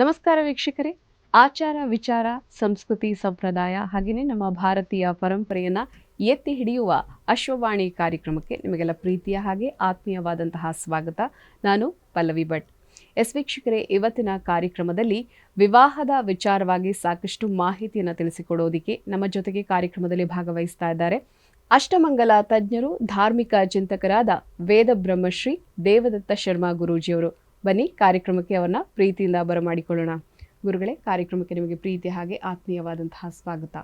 ನಮಸ್ಕಾರ ವೀಕ್ಷಕರೇ. ಆಚಾರ, ವಿಚಾರ, ಸಂಸ್ಕೃತಿ, ಸಂಪ್ರದಾಯ ಹಾಗೆಯೇ ನಮ್ಮ ಭಾರತೀಯ ಪರಂಪರೆಯನ್ನ ಎತ್ತಿ ಹಿಡಿಯುವ ಅಶ್ವವಾಣಿ ಕಾರ್ಯಕ್ರಮಕ್ಕೆ ನಿಮಗೆಲ್ಲ ಪ್ರೀತಿಯ ಹಾಗೆ ಆತ್ಮೀಯವಾದಂತಹ ಸ್ವಾಗತ. ನಾನು ಪಲ್ಲವಿ ಭಟ್. ಎಸ್ ವೀಕ್ಷಕರೇ, ಇವತ್ತಿನ ಕಾರ್ಯಕ್ರಮದಲ್ಲಿ ವಿವಾಹದ ವಿಚಾರವಾಗಿ ಸಾಕಷ್ಟು ಮಾಹಿತಿಯನ್ನು ತಿಳಿಸಿಕೊಡೋದಿಕ್ಕೆ ನಮ್ಮ ಜೊತೆಗೆ ಕಾರ್ಯಕ್ರಮದಲ್ಲಿ ಭಾಗವಹಿಸ್ತಾ ಇದ್ದಾರೆ. ಅಷ್ಟಮಂಗಲ ತಜ್ಞರು, ಧಾರ್ಮಿಕ ಚಿಂತಕರಾದ ವೇದ ಬ್ರಹ್ಮಶ್ರೀ ದೇವದತ್ತ ಶರ್ಮಾ ಗುರೂಜಿಯವರು. ಬನ್ನಿ ಕಾರ್ಯಕ್ರಮಕ್ಕೆ ಅವರನ್ನ ಪ್ರೀತಿಯಿಂದ ಬರಮಾಡಿಕೊಳ್ಳೋಣ. ಗುರುಗಳೇ ಕಾರ್ಯಕ್ರಮಕ್ಕೆ ನಿಮಗೆ ಪ್ರೀತಿ ಹಾಗೆ ಆತ್ಮೀಯವಾದಂತಹ ಸ್ವಾಗತ.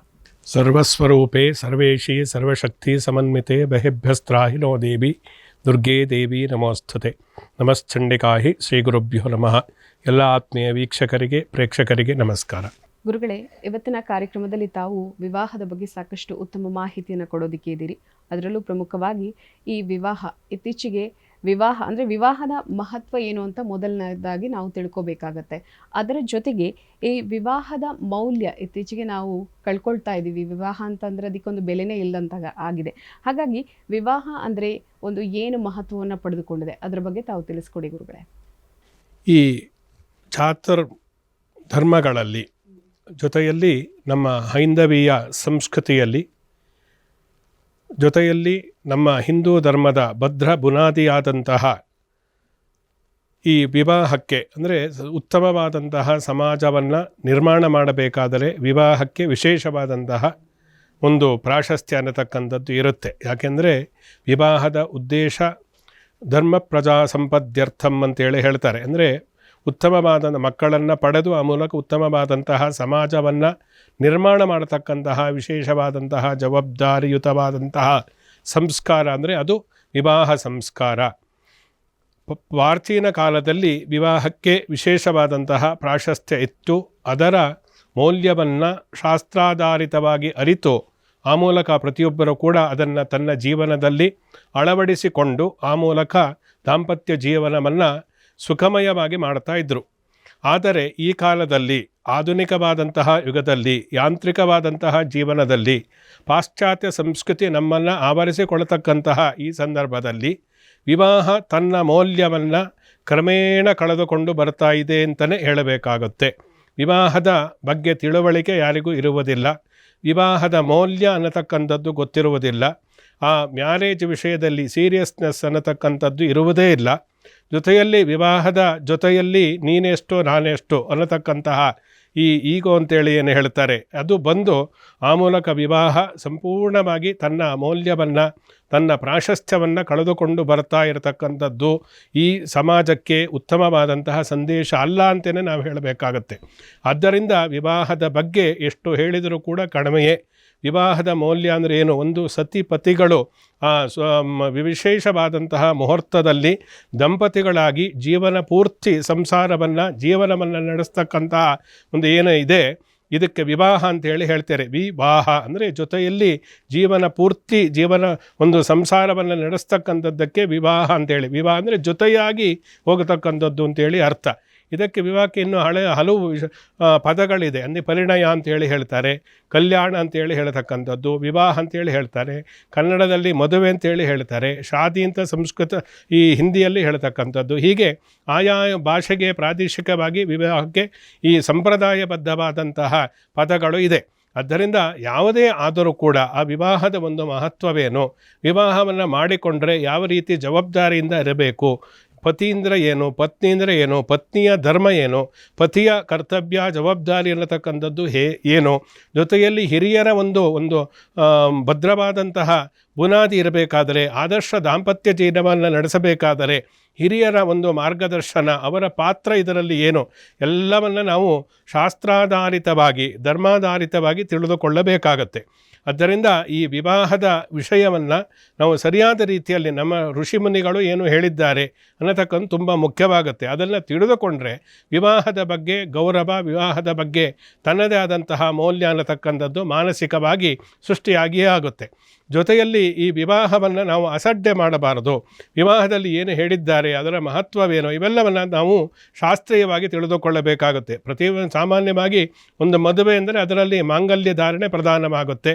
ಸರ್ವಸ್ವರೂಪೇ ಸರ್ವೇಶಿ ಸರ್ವಶಕ್ತಿ ಸಮನ್ವಿತೆ ಬಹಿಭ್ಯಸ್ತ್ರಾಹಿ ನೋ ದೇವಿ ದುರ್ಗೇ ದೇವಿ ನಮೋಸ್ತುತೆ. ನಮಶ್ಚಂಡಿಕಾಹಿ ಶ್ರೀ ಗುರುಭ್ಯೋ ನಮಃ. ಎಲ್ಲ ಆತ್ಮೀಯ ವೀಕ್ಷಕರಿಗೆ ಪ್ರೇಕ್ಷಕರಿಗೆ ನಮಸ್ಕಾರ. ಗುರುಗಳೇ ಇವತ್ತಿನ ಕಾರ್ಯಕ್ರಮದಲ್ಲಿ ತಾವು ವಿವಾಹದ ಬಗ್ಗೆ ಸಾಕಷ್ಟು ಉತ್ತಮ ಮಾಹಿತಿಯನ್ನು ಕೊಡೋದಕ್ಕೆ ಇದ್ದೀರಿ. ಅದರಲ್ಲೂ ಪ್ರಮುಖವಾಗಿ ಈ ವಿವಾಹ ಇತ್ತೀಚೆಗೆ ವಿವಾಹ ಅಂದರೆ ವಿವಾಹದ ಮಹತ್ವ ಏನು ಅಂತ ಮೊದಲನೇದಾಗಿ ನಾವು ತಿಳ್ಕೊಬೇಕಾಗತ್ತೆ. ಅದರ ಜೊತೆಗೆ ಈ ವಿವಾಹದ ಮೌಲ್ಯ ಇತ್ತೀಚೆಗೆ ನಾವು ಕಳ್ಕೊಳ್ತಾ ಇದ್ದೀವಿ. ವಿವಾಹ ಅಂತಂದರೆ ಅದಕ್ಕೊಂದು ಬೆಲೆನೇ ಇಲ್ಲದಂತಾಗ ಆಗಿದೆ. ಹಾಗಾಗಿ ವಿವಾಹ ಅಂದರೆ ಒಂದು ಏನು ಮಹತ್ವವನ್ನು ಪಡೆದುಕೊಂಡಿದೆ? ಅದರ ಬಗ್ಗೆ ತಾವು ತಿಳಿಸ್ಕೊಡಿ ಗುರುಗಳೇ. ಈ ಚಾತುರ್ ಧರ್ಮಗಳಲ್ಲಿ ಜೊತೆಯಲ್ಲಿ ನಮ್ಮ ಹೈಂದವೀಯ ಸಂಸ್ಕೃತಿಯಲ್ಲಿ ಜೊತೆಯಲ್ಲಿ ನಮ್ಮ ಹಿಂದೂ ಧರ್ಮದ ಭದ್ರ ಬುನಾದಿಯಾದಂತಹ ಈ ವಿವಾಹಕ್ಕೆ, ಅಂದರೆ ಉತ್ತಮವಾದಂತಹ ಸಮಾಜವನ್ನು ನಿರ್ಮಾಣ ಮಾಡಬೇಕಾದರೆ ವಿವಾಹಕ್ಕೆ ವಿಶೇಷವಾದಂತಹ ಒಂದು ಪ್ರಾಶಸ್ತ್ಯ ಅನ್ನತಕ್ಕಂಥದ್ದು ಇರುತ್ತೆ. ಯಾಕೆಂದರೆ ವಿವಾಹದ ಉದ್ದೇಶ ಧರ್ಮ ಪ್ರಜಾ ಸಂಪದ್ಯರ್ಥಂ ಅಂತೇಳಿ ಹೇಳ್ತಾರೆ. ಅಂದರೆ ಉತ್ತಮವಾದ ಮಕ್ಕಳನ್ನು ಪಡೆದು ಆ ಮೂಲಕ ಉತ್ತಮವಾದಂತಹ ಸಮಾಜವನ್ನು ನಿರ್ಮಾಣ ಮಾಡತಕ್ಕಂತಹ ವಿಶೇಷವಾದಂತಹ ಜವಾಬ್ದಾರಿಯುತವಾದಂತಹ ಸಂಸ್ಕಾರ ಅಂದರೆ ಅದು ವಿವಾಹ ಸಂಸ್ಕಾರ. ಪ್ರಾಚೀನ ಕಾಲದಲ್ಲಿ ವಿವಾಹಕ್ಕೆ ವಿಶೇಷವಾದಂತಹ ಪ್ರಾಶಸ್ತ್ಯ ಇತ್ತು. ಅದರ ಮೌಲ್ಯವನ್ನು ಶಾಸ್ತ್ರಾಧಾರಿತವಾಗಿ ಅರಿತು ಆ ಮೂಲಕ ಪ್ರತಿಯೊಬ್ಬರೂ ಕೂಡ ಅದನ್ನು ತನ್ನ ಜೀವನದಲ್ಲಿ ಅಳವಡಿಸಿಕೊಂಡು ಆ ಮೂಲಕ ದಾಂಪತ್ಯ ಜೀವನವನ್ನು ಸುಖಮಯವಾಗಿ ಮಾಡ್ತಾ ಇದ್ದರು ಆದರೆ ಈ ಕಾಲದಲ್ಲಿ, ಆಧುನಿಕವಾದಂತಹ ಯುಗದಲ್ಲಿ, ಯಾಂತ್ರಿಕವಾದಂತಹ ಜೀವನದಲ್ಲಿ, ಪಾಶ್ಚಾತ್ಯ ಸಂಸ್ಕೃತಿ ನಮ್ಮನ್ನು ಆವರಿಸಿಕೊಳ್ಳತಕ್ಕಂತಹ ಈ ಸಂದರ್ಭದಲ್ಲಿ, ವಿವಾಹ ತನ್ನ ಮೌಲ್ಯವನ್ನು ಕ್ರಮೇಣ ಕಳೆದುಕೊಂಡು ಬರ್ತಾ ಇದೆ ಅಂತಲೇ ಹೇಳಬೇಕಾಗುತ್ತೆ. ವಿವಾಹದ ಬಗ್ಗೆ ತಿಳುವಳಿಕೆ ಯಾರಿಗೂ ಇರುವುದಿಲ್ಲ. ವಿವಾಹದ ಮೌಲ್ಯ ಅನ್ನತಕ್ಕಂಥದ್ದು ಗೊತ್ತಿರುವುದಿಲ್ಲ. ಆ ಮ್ಯಾರೇಜ್ ವಿಷಯದಲ್ಲಿ ಸೀರಿಯಸ್ನೆಸ್ ಅನ್ನತಕ್ಕಂಥದ್ದು ಇರುವುದೇ ಇಲ್ಲ. ಜೊತೆಯಲ್ಲಿ ವಿವಾಹದ ಜೊತೆಯಲ್ಲಿ ನೀನೆಷ್ಟು ನಾನೆಷ್ಟು ಅನ್ನತಕ್ಕಂತಹ ಈ ಈಗೋ ಅಂತೇಳಿ ಏನು ಹೇಳ್ತಾರೆ, ಅದು ಬಂದು ಆ ಮೂಲಕ ವಿವಾಹ ಸಂಪೂರ್ಣವಾಗಿ ತನ್ನ ಮೌಲ್ಯವನ್ನು, ತನ್ನ ಪ್ರಾಶಸ್ತ್ಯವನ್ನು ಕಳೆದುಕೊಂಡು ಬರ್ತಾ ಇರತಕ್ಕಂಥದ್ದು ಈ ಸಮಾಜಕ್ಕೆ ಉತ್ತಮವಾದಂತಹ ಸಂದೇಶ ಅಲ್ಲ ಅಂತಲೇ ನಾವು ಹೇಳಬೇಕಾಗತ್ತೆ. ಆದ್ದರಿಂದ ವಿವಾಹದ ಬಗ್ಗೆ ಎಷ್ಟು ಹೇಳಿದರೂ ಕೂಡ ಕಡಿಮೆಯೇ. ವಿವಾಹದ ಮೌಲ್ಯ ಅಂದರೆ ಏನು? ಒಂದು ಸತಿ ಪತಿಗಳು ವಿಶೇಷವಾದಂತಹ ಮುಹೂರ್ತದಲ್ಲಿ ದಂಪತಿಗಳಾಗಿ ಜೀವನ ಪೂರ್ತಿ ಸಂಸಾರವನ್ನು, ಜೀವನವನ್ನು ನಡೆಸ್ತಕ್ಕಂತಹ ಒಂದು ಏನು ಇದೆ? ಇದಕ್ಕೆ ವಿವಾಹ ಅಂತೇಳಿ ಹೇಳ್ತಾರೆ. ವಿವಾಹ ಅಂದರೆ ಜೊತೆಯಲ್ಲಿ ಜೀವನ ಪೂರ್ತಿ ಜೀವನ ಒಂದು ಸಂಸಾರವನ್ನು ನಡೆಸ್ತಕ್ಕಂಥದ್ದಕ್ಕೆ ವಿವಾಹ ಅಂತೇಳಿ ವಿವಾಹ ಅಂದರೆ ಜೊತೆಯಾಗಿ ಹೋಗತಕ್ಕಂಥದ್ದು ಅಂತೇಳಿ ಅರ್ಥ. ಇದಕ್ಕೆ ವಿವಾಹಕ್ಕೆ ಇನ್ನೂ ಹಳೆ ಹಲವು ವಿಷ- ಪದಗಳಿದೆ. ಅಂದರೆ ಪರಿಣಯ ಅಂತೇಳಿ ಹೇಳ್ತಾರೆ, ಕಲ್ಯಾಣ ಅಂತೇಳಿ ಹೇಳ್ತಕ್ಕಂಥದ್ದು, ವಿವಾಹ ಅಂತೇಳಿ ಹೇಳ್ತಾರೆ, ಕನ್ನಡದಲ್ಲಿ ಮದುವೆ ಅಂತೇಳಿ ಹೇಳ್ತಾರೆ, ಶಾದಿ ಅಂತ ಸಂಸ್ಕೃತ, ಈ ಹಿಂದಿಯಲ್ಲಿ ಹೇಳ್ತಕ್ಕಂಥದ್ದು. ಹೀಗೆ ಆಯಾ ಭಾಷೆಗೆ ಪ್ರಾದೇಶಿಕವಾಗಿ ವಿವಾಹಕ್ಕೆ ಈ ಸಂಪ್ರದಾಯಬದ್ಧವಾದಂತಹ ಪದಗಳು ಇದೆ. ಆದ್ದರಿಂದ ಯಾವುದೇ ಆದರೂ ಕೂಡ ಆ ವಿವಾಹದ ಒಂದು ಮಹತ್ವವೇನು? ವಿವಾಹವನ್ನು ಮಾಡಿಕೊಂಡರೆ ಯಾವ ರೀತಿ ಜವಾಬ್ದಾರಿಯಿಂದ ಇರಬೇಕು? ಪತಿ ಅಂದರೆ ಏನು ಪತ್ನಿ ಏನು, ಪತ್ನಿಯ ಧರ್ಮ ಏನು, ಪತಿಯ ಕರ್ತವ್ಯ, ಜವಾಬ್ದಾರಿ ಅನ್ನತಕ್ಕಂಥದ್ದು ಹೇ, ಏನು. ಜೊತೆಯಲ್ಲಿ ಹಿರಿಯರ ಒಂದು ಒಂದು ಭದ್ರವಾದಂತಹ ಬುನಾದಿ ಇರಬೇಕಾದರೆ, ಆದರ್ಶ ದಾಂಪತ್ಯ ಜೀವನವನ್ನು ನಡೆಸಬೇಕಾದರೆ, ಹಿರಿಯರ ಒಂದು ಮಾರ್ಗದರ್ಶನ, ಅವರ ಪಾತ್ರ ಇದರಲ್ಲಿ ಏನು, ಎಲ್ಲವನ್ನು ನಾವು ಶಾಸ್ತ್ರಾಧಾರಿತವಾಗಿ, ಧರ್ಮಾಧಾರಿತವಾಗಿ ತಿಳಿದುಕೊಳ್ಳಬೇಕಾಗತ್ತೆ. ಆದ್ದರಿಂದ ಈ ವಿವಾಹದ ವಿಷಯವನ್ನು ನಾವು ಸರಿಯಾದ ರೀತಿಯಲ್ಲಿ ನಮ್ಮ ಋಷಿಮುನಿಗಳು ಏನು ಹೇಳಿದ್ದಾರೆ ಅನ್ನತಕ್ಕಂಥ ತುಂಬ ಮುಖ್ಯವಾಗುತ್ತೆ. ಅದನ್ನು ತಿಳಿದುಕೊಂಡ್ರೆ ವಿವಾಹದ ಬಗ್ಗೆ, ಗೌರವ ವಿವಾಹದ ಬಗ್ಗೆ ತನ್ನದೇ ಆದಂತಹ ಮೌಲ್ಯ ಅನ್ನತಕ್ಕಂಥದ್ದು ಮಾನಸಿಕವಾಗಿ ಸೃಷ್ಟಿಯಾಗಿಯೇ ಆಗುತ್ತೆ. ಜೊತೆಯಲ್ಲಿ ಈ ವಿವಾಹವನ್ನು ನಾವು ಅಸಡ್ಡೆ ಮಾಡಬಾರದು. ವಿವಾಹದಲ್ಲಿ ಏನು ಹೇಳಿದ್ದಾರೆ, ಅದರ ಮಹತ್ವವೇನು, ಇವೆಲ್ಲವನ್ನು ನಾವು ಶಾಸ್ತ್ರೀಯವಾಗಿ ತಿಳಿದುಕೊಳ್ಳಬೇಕಾಗುತ್ತೆ. ಪ್ರತಿ ಸಾಮಾನ್ಯವಾಗಿ ಒಂದು ಮದುವೆ ಅಂದರೆ ಅದರಲ್ಲಿ ಮಾಂಗಲ್ಯ ಧಾರಣೆ ಪ್ರಧಾನವಾಗುತ್ತೆ.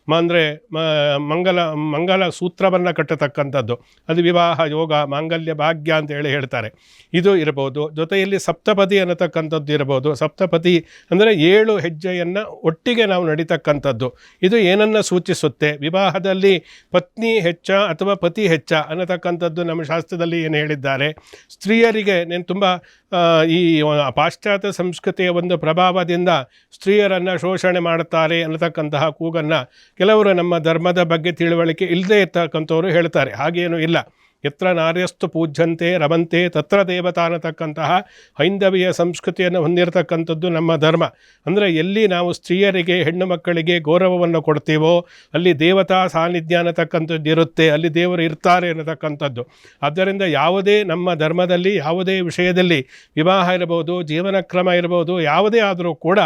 ಅಂದರೆ ಮಂಗಲ ಮಂಗಲ ಸೂತ್ರವನ್ನು ಕಟ್ಟತಕ್ಕಂಥದ್ದು. ಅದು ವಿವಾಹ, ಯೋಗ, ಮಾಂಗಲ್ಯ, ಭಾಗ್ಯ ಅಂತ ಹೇಳಿ ಹೇಳ್ತಾರೆ. ಇದು ಇರ್ಬೋದು ಜೊತೆಯಲ್ಲಿ ಸಪ್ತಪದಿ ಅನ್ನತಕ್ಕಂಥದ್ದು ಇರ್ಬೋದು ಸಪ್ತಪದಿ ಅಂದರೆ ಏಳು ಹೆಜ್ಜೆಯನ್ನು ಒಟ್ಟಿಗೆ ನಾವು ನಡೀತಕ್ಕಂಥದ್ದು. ಇದು ಏನನ್ನು ಸೂಚಿಸುತ್ತೆ? ವಿವಾಹದಲ್ಲಿ ಪತ್ನಿ ಹೆಚ್ಚ ಅಥವಾ ಪತಿ ಹೆಚ್ಚ ಅನ್ನತಕ್ಕಂಥದ್ದು ನಮ್ಮ ಶಾಸ್ತ್ರದಲ್ಲಿ ಏನು ಹೇಳಿದ್ದಾರೆ. ಸ್ತ್ರೀಯರಿಗೆ ನೇನು ತುಂಬ ಈ ಪಾಶ್ಚಾತ್ಯ ಸಂಸ್ಕೃತಿಯ ಒಂದು ಪ್ರಭಾವದಿಂದ ಸ್ತ್ರೀಯರನ್ನು ಶೋಷಣೆ ಮಾಡುತ್ತಾರೆ ಅನ್ನತಕ್ಕಂತಹ ಕೂಗನ್ನು ಕೆಲವರು ನಮ್ಮ ಧರ್ಮದ ಬಗ್ಗೆ ತಿಳುವಳಿಕೆ ಇಲ್ಲದೆ ಇರ್ತಕ್ಕಂಥವ್ರು ಹೇಳ್ತಾರೆ ಹಾಗೇನೂ ಇಲ್ಲ. ಎತ್ರ ನಾರ್ಯಸ್ತು ಪೂಜ್ಯಂತೆ ರಮಂತೆ ತತ್ರ ದೇವತಾ ಅನ್ನತಕ್ಕಂತಹ ಹೈಂದವಿಯ ಸಂಸ್ಕೃತಿಯನ್ನು ಹೊಂದಿರತಕ್ಕಂಥದ್ದು ನಮ್ಮ ಧರ್ಮ ಅಂದರೆ ಎಲ್ಲಿ ನಾವು ಸ್ತ್ರೀಯರಿಗೆ, ಹೆಣ್ಣು ಮಕ್ಕಳಿಗೆ ಗೌರವವನ್ನು ಕೊಡ್ತೀವೋ, ಅಲ್ಲಿ ದೇವತಾ ಸಾನ್ನಿಧ್ಯ ಅನ್ನತಕ್ಕಂಥದ್ದು ಇರುತ್ತೆ, ಅಲ್ಲಿ ದೇವರು ಇರ್ತಾರೆ ಅನ್ನತಕ್ಕಂಥದ್ದು. ಆದ್ದರಿಂದ ಯಾವುದೇ ನಮ್ಮ ಧರ್ಮದಲ್ಲಿ, ಯಾವುದೇ ವಿಷಯದಲ್ಲಿ ವಿವಾಹ ಇರಬಹುದು ಜೀವನ ಕ್ರಮ ಇರಬಹುದು, ಯಾವುದೇ ಆದರೂ ಕೂಡ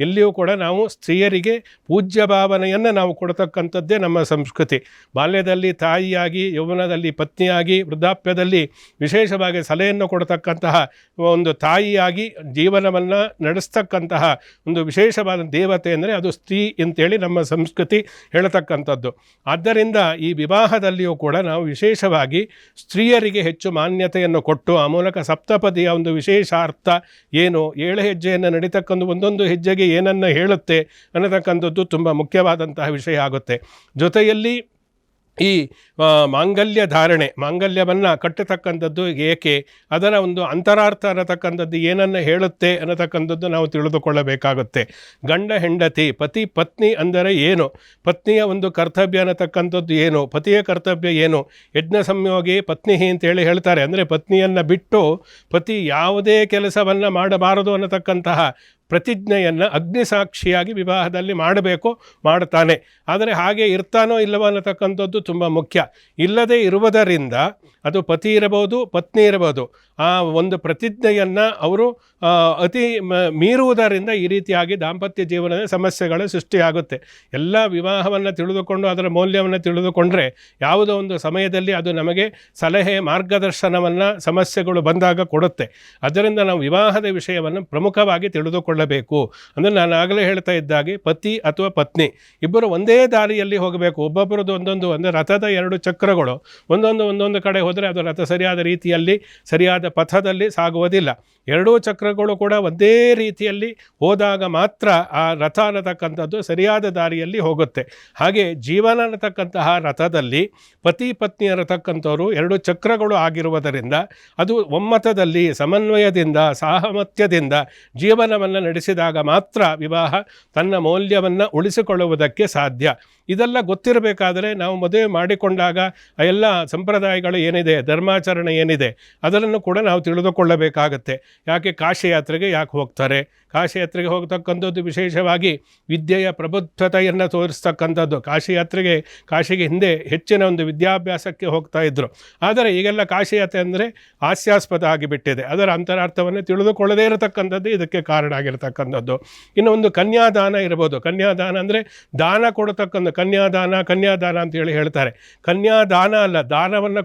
ಎಲ್ಲಿಯೂ ಕೂಡ ನಾವು ಸ್ತ್ರೀಯರಿಗೆ ಪೂಜ್ಯ ಭಾವನೆಯನ್ನು ನಾವು ಕೊಡ್ತಕ್ಕಂಥದ್ದೇ ನಮ್ಮ ಸಂಸ್ಕೃತಿ. ಬಾಲ್ಯದಲ್ಲಿ ತಾಯಿಯಾಗಿ, ಯೌವನದಲ್ಲಿ ಪತ್ನಿಯಾಗಿ ವೃದ್ಧಾಪ್ಯದಲ್ಲಿ ವಿಶೇಷವಾಗಿ ಸಲಹೆಯನ್ನು ಕೊಡತಕ್ಕಂತಹ ಒಂದು ತಾಯಿಯಾಗಿ ಜೀವನವನ್ನು ನಡೆಸ್ತಕ್ಕಂತಹ ಒಂದು ವಿಶೇಷವಾದ ದೇವತೆ ಅಂದರೆ ಅದು ಸ್ತ್ರೀ ಅಂತೇಳಿ ನಮ್ಮ ಸಂಸ್ಕೃತಿ ಹೇಳತಕ್ಕಂಥದ್ದು. ಆದ್ದರಿಂದ ಈ ವಿವಾಹದಲ್ಲಿಯೂ ಕೂಡ ನಾವು ವಿಶೇಷವಾಗಿ ಸ್ತ್ರೀಯರಿಗೆ ಹೆಚ್ಚು ಮಾನ್ಯತೆಯನ್ನು ಕೊಟ್ಟು, ಆ ಮೂಲಕ ಸಪ್ತಪದಿಯ ಒಂದು ವಿಶೇಷ ಅರ್ಥ ಏನು, ಏಳು ಹೆಜ್ಜೆಯನ್ನು ನಡೀತಕ್ಕಂಥ ಒಂದೊಂದು ಹೆಜ್ಜೆಗೆ ಏನನ್ನು ಹೇಳುತ್ತೆ ಅನ್ನತಕ್ಕಂಥದ್ದು ತುಂಬ ಮುಖ್ಯವಾದಂತಹ ವಿಷಯ ಆಗುತ್ತೆ. ಜೊತೆಯಲ್ಲಿ ಈ ಮಾಂಗಲ್ಯ ಧಾರಣೆ, ಮಾಂಗಲ್ಯವನ್ನು ಕಟ್ಟತಕ್ಕಂಥದ್ದು ಏಕೆ, ಅದರ ಒಂದು ಅಂತರಾರ್ಥ ಅನ್ನತಕ್ಕಂಥದ್ದು ಏನನ್ನು ಹೇಳುತ್ತೆ ಅನ್ನತಕ್ಕಂಥದ್ದು ನಾವು ತಿಳಿದುಕೊಳ್ಳಬೇಕಾಗುತ್ತೆ. ಗಂಡ, ಹೆಂಡತಿ, ಪತಿ, ಪತ್ನಿ ಅಂದರೆ ಏನು? ಪತ್ನಿಯ ಒಂದು ಕರ್ತವ್ಯ ಅನ್ನತಕ್ಕಂಥದ್ದು ಏನು? ಪತಿಯ ಕರ್ತವ್ಯ ಏನು? ಯಜ್ಞ ಸಂಯೋಗಿ ಪತ್ನಿ ಅಂತೇಳಿ ಹೇಳ್ತಾರೆ. ಅಂದರೆ ಪತ್ನಿಯನ್ನು ಬಿಟ್ಟು ಪತಿ ಯಾವುದೇ ಕೆಲಸವನ್ನು ಮಾಡಬಾರದು ಅನ್ನತಕ್ಕಂತಹ ಪ್ರತಿಜ್ಞೆಯನ್ನು ಅಗ್ನಿಸಾಕ್ಷಿಯಾಗಿ ವಿವಾಹದಲ್ಲಿ ಮಾಡಬೇಕು ಮಾಡ್ತಾನೆ. ಆದರೆ ಹಾಗೆ ಇರ್ತಾನೋ ಇಲ್ಲವೋ ಅನ್ನತಕ್ಕಂಥದ್ದು ತುಂಬ ಮುಖ್ಯ. ಇಲ್ಲದೆ ಇರುವುದರಿಂದ ಅದು ಪತಿ ಇರಬಹುದು, ಪತ್ನಿ ಇರಬಹುದು. ಆ ಒಂದು ಪ್ರತಿಜ್ಞೆಯನ್ನು ಅವರು ಅತಿ ಮೀರುವುದರಿಂದ ಈ ರೀತಿಯಾಗಿ ದಾಂಪತ್ಯ ಜೀವನದ ಸಮಸ್ಯೆಗಳು ಸೃಷ್ಟಿಯಾಗುತ್ತೆ. ಎಲ್ಲ ವಿವಾಹವನ್ನು ತಿಳಿದುಕೊಂಡು ಅದರ ಮೌಲ್ಯವನ್ನು ತಿಳಿದುಕೊಂಡ್ರೆ ಯಾವುದೋ ಒಂದು ಸಮಯದಲ್ಲಿ ಅದು ನಮಗೆ ಸಲಹೆ, ಮಾರ್ಗದರ್ಶನವನ್ನು ಸಮಸ್ಯೆಗಳು ಬಂದಾಗ ಕೊಡುತ್ತೆ. ಅದರಿಂದ ನಾವು ವಿವಾಹದ ವಿಷಯವನ್ನು ಪ್ರಮುಖವಾಗಿ ತಿಳಿದುಕೊಳ್ಳಬೇಕು. ಅಂದರೆ ನಾನು ಆಗಲೇ ಹೇಳ್ತಾ ಇದ್ದಾಗೆ, ಪತಿ ಅಥವಾ ಪತ್ನಿ, ಇಬ್ಬರು ಒಂದೇ ದಾರಿಯಲ್ಲಿ ಹೋಗಬೇಕು. ಒಬ್ಬೊಬ್ಬರದ್ದು ಒಂದೊಂದು ಒಂದು ರಥದ ಎರಡು ಚಕ್ರಗಳು, ಒಂದೊಂದು ಒಂದೊಂದು ಕಡೆ ಹೋದರೆ ಅದು ರಥ ಸರಿಯಾದ ರೀತಿಯಲ್ಲಿ, ಸರಿಯಾದ ಪಥದಲ್ಲಿ ಸಾಗುವುದಿಲ್ಲ. ಎರಡೂ ಚಕ್ರಗಳು ಕೂಡ ಒಂದೇ ರೀತಿಯಲ್ಲಿ ಹೋದಾಗ ಮಾತ್ರ ಆ ರಥ ಅನ್ನತಕ್ಕಂಥದ್ದು ಸರಿಯಾದ ದಾರಿಯಲ್ಲಿ ಹೋಗುತ್ತೆ. ಹಾಗೆ ಜೀವನ ಅನ್ನತಕ್ಕಂತಹ ರಥದಲ್ಲಿ ಪತಿ ಪತ್ನಿ ಅನ್ನತಕ್ಕಂಥವ್ರು ಎರಡು ಚಕ್ರಗಳು ಆಗಿರುವುದರಿಂದ ಅದು ಒಮ್ಮತದಲ್ಲಿ ಸಮನ್ವಯದಿಂದ, ಸಾಹಮತ್ಯದಿಂದ ಜೀವನವನ್ನು ನಡೆಸಿದಾಗ ಮಾತ್ರ ವಿವಾಹ ತನ್ನ ಮೌಲ್ಯವನ್ನು ಉಳಿಸಿಕೊಳ್ಳುವುದಕ್ಕೆ ಸಾಧ್ಯ. ಇದೆಲ್ಲ ಗೊತ್ತಿರಬೇಕಾದರೆ ನಾವು ಮದುವೆ ಮಾಡಿಕೊಂಡಾಗ ಎಲ್ಲ ಸಂಪ್ರದಾಯಗಳು ಏನಿದೆ, ಧರ್ಮಾಚರಣೆ ಏನಿದೆ ಅದನ್ನು ಕೂಡ ನಾವು ತಿಳಿದುಕೊಳ್ಳಬೇಕಾಗತ್ತೆ. ಯಾಕೆ ಕಾಶಿಯಾತ್ರೆಗೆ ಯಾಕೆ ಹೋಗ್ತಾರೆ? ಕಾಶಿಯಾತ್ರೆಗೆ ಹೋಗ್ತಕ್ಕಂಥದ್ದು ವಿಶೇಷವಾಗಿ ವಿದ್ಯೆಯ ಪ್ರಬುದ್ಧತೆಯನ್ನು ತೋರಿಸ್ತಕ್ಕಂಥದ್ದು. ಕಾಶಿಯಾತ್ರೆಗೆ, ಕಾಶಿಗೆ ಹಿಂದೆ ಹೆಚ್ಚಿನ ಒಂದು ವಿದ್ಯಾಭ್ಯಾಸಕ್ಕೆ ಹೋಗ್ತಾ ಇದ್ದರು ಆದರೆ ಈಗೆಲ್ಲ ಕಾಶಿಯಾತ್ರೆ ಅಂದರೆ ಹಾಸ್ಯಾಸ್ಪದ ಆಗಿಬಿಟ್ಟಿದೆ. ಅದರ ಅಂತರಾರ್ಥವನ್ನು ತಿಳಿದುಕೊಳ್ಳದೇ ಇರತಕ್ಕಂಥದ್ದು ಇದಕ್ಕೆ ಕಾರಣ ಆಗಿರತಕ್ಕಂಥದ್ದು. ಇನ್ನು ಒಂದು ಕನ್ಯಾದಾನ ಇರ್ಬೋದು. ಕನ್ಯಾದಾನ ಅಂದರೆ ದಾನ ಕೊಡತಕ್ಕಂಥ, ಕನ್ಯಾದಾನ ಕನ್ಯಾದಾನ ಅಂತೇಳಿ ಹೇಳ್ತಾರೆ. ಕನ್ಯಾದಾನ ಅಲ್ಲ, ದಾನವನ್ನು